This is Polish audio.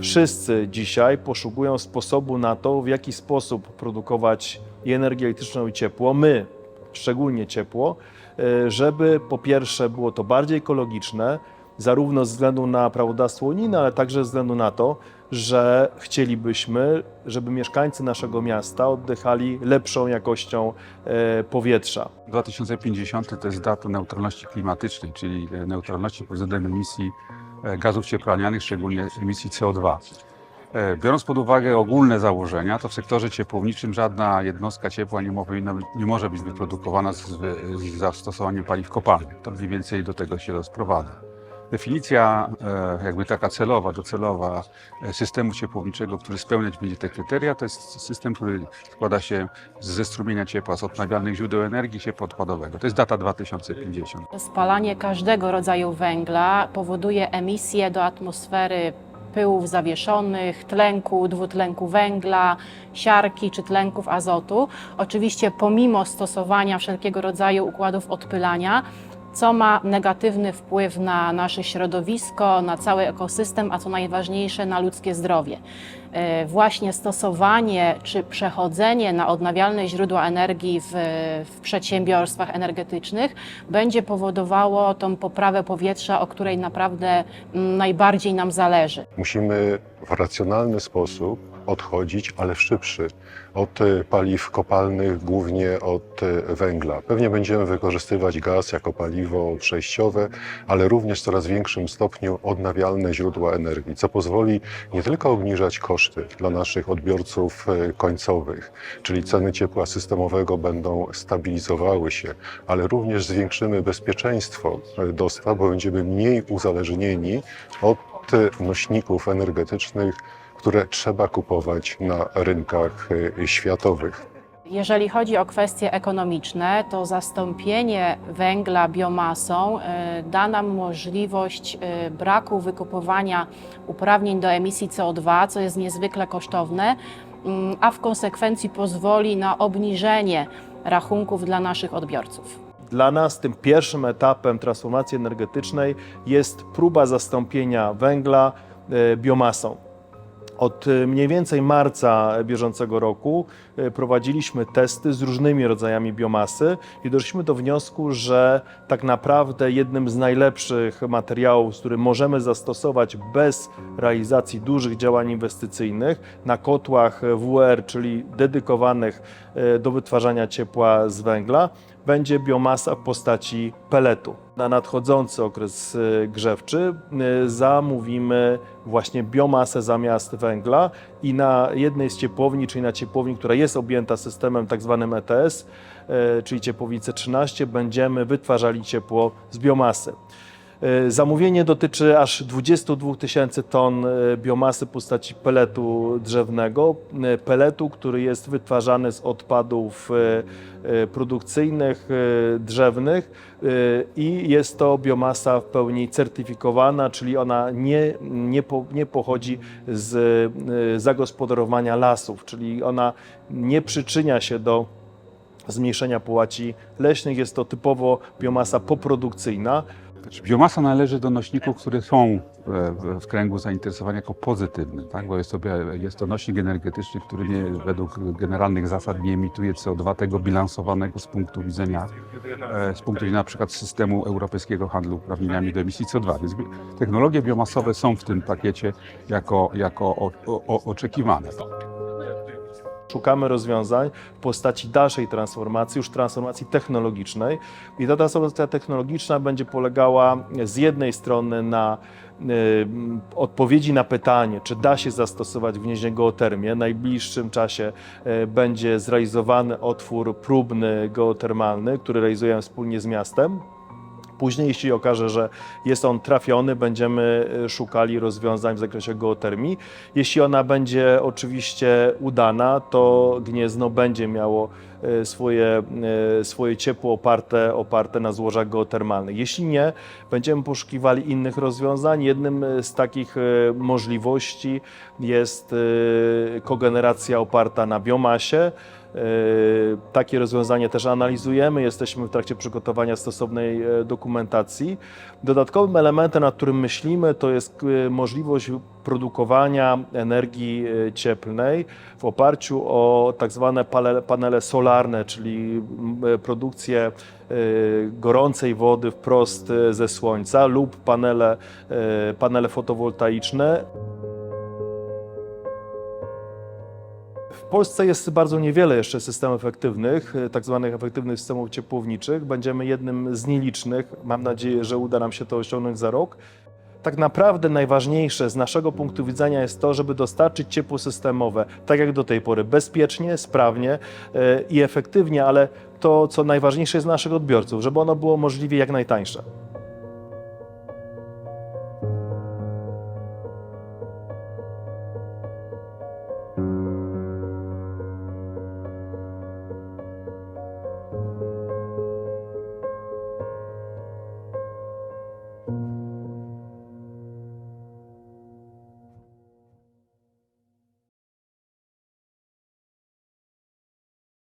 Wszyscy dzisiaj poszukują sposobu na to, w jaki sposób produkować i energię elektryczną i ciepło. My, szczególnie ciepło, e, żeby po pierwsze było to bardziej ekologiczne, zarówno ze względu na prawodawstwo unijne, ale także ze względu na to, że chcielibyśmy, żeby mieszkańcy naszego miasta oddychali lepszą jakością e, powietrza. 2050 to jest data neutralności klimatycznej, czyli e, neutralności pod względem emisji gazów cieplarnianych, szczególnie emisji CO2. E, Biorąc pod uwagę ogólne założenia, to w sektorze ciepłowniczym żadna jednostka ciepła nie, powinna, nie może być wyprodukowana z, z zastosowaniem paliw kopalnych. To mniej więcej do tego się sprowadza. Definicja e, jakby taka celowa, docelowa e, systemu ciepłowniczego, który spełniać będzie te kryteria, to jest system, który składa się ze strumienia ciepła z odnawialnych źródeł energii, ciepła odpadowego. To jest data 2050. Spalanie każdego rodzaju węgla powoduje emisję do atmosfery pyłów zawieszonych, tlenku, dwutlenku węgla, siarki czy tlenków azotu. Oczywiście pomimo stosowania wszelkiego rodzaju układów odpylania, co ma negatywny wpływ na nasze środowisko, na cały ekosystem, a co najważniejsze na ludzkie zdrowie. E, Właśnie stosowanie czy przechodzenie na odnawialne źródła energii w, w przedsiębiorstwach energetycznych będzie powodowało tą poprawę powietrza, o której naprawdę mm, najbardziej nam zależy. Musimy w racjonalny sposób odchodzić, ale szybszy, od e, paliw kopalnych, głównie od e, węgla. Pewnie będziemy wykorzystywać gaz jako paliwo przejściowe, ale również w coraz większym stopniu odnawialne źródła energii, co pozwoli nie tylko obniżać koszty dla naszych odbiorców e, końcowych, czyli ceny ciepła systemowego będą stabilizowały się, ale również zwiększymy bezpieczeństwo dostaw, bo będziemy mniej uzależnieni od nośników energetycznych, które trzeba kupować na rynkach e, światowych. Jeżeli chodzi o kwestie ekonomiczne, to zastąpienie węgla biomasą e, da nam możliwość e, braku wykupywania uprawnień do emisji CO2, co jest niezwykle kosztowne, mm, a w konsekwencji pozwoli na obniżenie rachunków dla naszych odbiorców. Dla nas tym pierwszym etapem transformacji energetycznej jest próba zastąpienia węgla biomasą. Od e, mniej więcej marca bieżącego roku e, prowadziliśmy testy z różnymi rodzajami biomasy i doszliśmy do wniosku, że tak naprawdę jednym z najlepszych materiałów, który możemy zastosować bez realizacji dużych działań inwestycyjnych na kotłach WR, czyli dedykowanych e, do wytwarzania ciepła z węgla, będzie biomasa w postaci peletu. Na nadchodzący okres e, grzewczy e, zamówimy właśnie biomasę zamiast węgla i na jednej z ciepłowni, czyli na ciepłowni, która jest objęta systemem tak zwanym ETS, e, czyli ciepłownicy 13, będziemy wytwarzali ciepło z biomasy. E, Zamówienie dotyczy aż 22 tysięcy ton e, biomasy w postaci peletu drzewnego. E, Peletu, który jest wytwarzany z odpadów produkcyjnych, drzewnych i jest to biomasa w pełni certyfikowana, czyli ona nie, nie, po, nie pochodzi z zagospodarowania lasów, czyli ona nie przyczynia się do zmniejszenia połaci leśnych. Jest to typowo biomasa poprodukcyjna. Znaczy, biomasa należy do nośników, które są w- w kręgu zainteresowania jako pozytywny, tak? bo jest to, jest to nośnik energetyczny, który nie, według generalnych zasad nie emituje CO2 tego bilansowanego z punktu widzenia, e, z punktu widzenia na przykład systemu europejskiego handlu uprawnieniami do emisji CO2. Więc technologie biomasowe są w tym pakiecie jako, jako o, o, oczekiwane. Szukamy rozwiązań w postaci dalszej transformacji, już transformacji technologicznej. I ta transformacja technologiczna będzie polegała z jednej strony na y, odpowiedzi na pytanie, czy da się zastosować w gnieźnie geotermię. W najbliższym czasie y, będzie zrealizowany otwór próbny geotermalny, który realizujemy wspólnie z miastem. Później, jeśli okaże, że jest on trafiony, będziemy y, szukali rozwiązań w zakresie geotermii. Jeśli ona będzie oczywiście udana, to Gniezno będzie miało e, swoje, e, swoje ciepło oparte, oparte na złożach geotermalnych. Jeśli nie, będziemy poszukiwali innych rozwiązań. Jednym e, z takich e, możliwości jest e, kogeneracja oparta na biomasie. E, Takie rozwiązanie też analizujemy, jesteśmy w trakcie przygotowania stosownej e, dokumentacji. Dodatkowym elementem, nad którym myślimy, to jest e, możliwość produkowania energii e, cieplnej w oparciu o tak zwane panele solarne, czyli m, e, produkcję e, gorącej wody wprost e, ze słońca lub panele, panele fotowoltaiczne. W Polsce jest bardzo niewiele jeszcze systemów efektywnych, tak zwanych efektywnych systemów ciepłowniczych. Będziemy jednym z nielicznych. Mam nadzieję, że uda nam się to osiągnąć za rok. Tak naprawdę najważniejsze z naszego punktu widzenia jest to, żeby dostarczyć ciepło systemowe, tak jak do tej pory, bezpiecznie, sprawnie e, i efektywnie, ale to, co najważniejsze jest dla naszych odbiorców, żeby ono było możliwie jak najtańsze.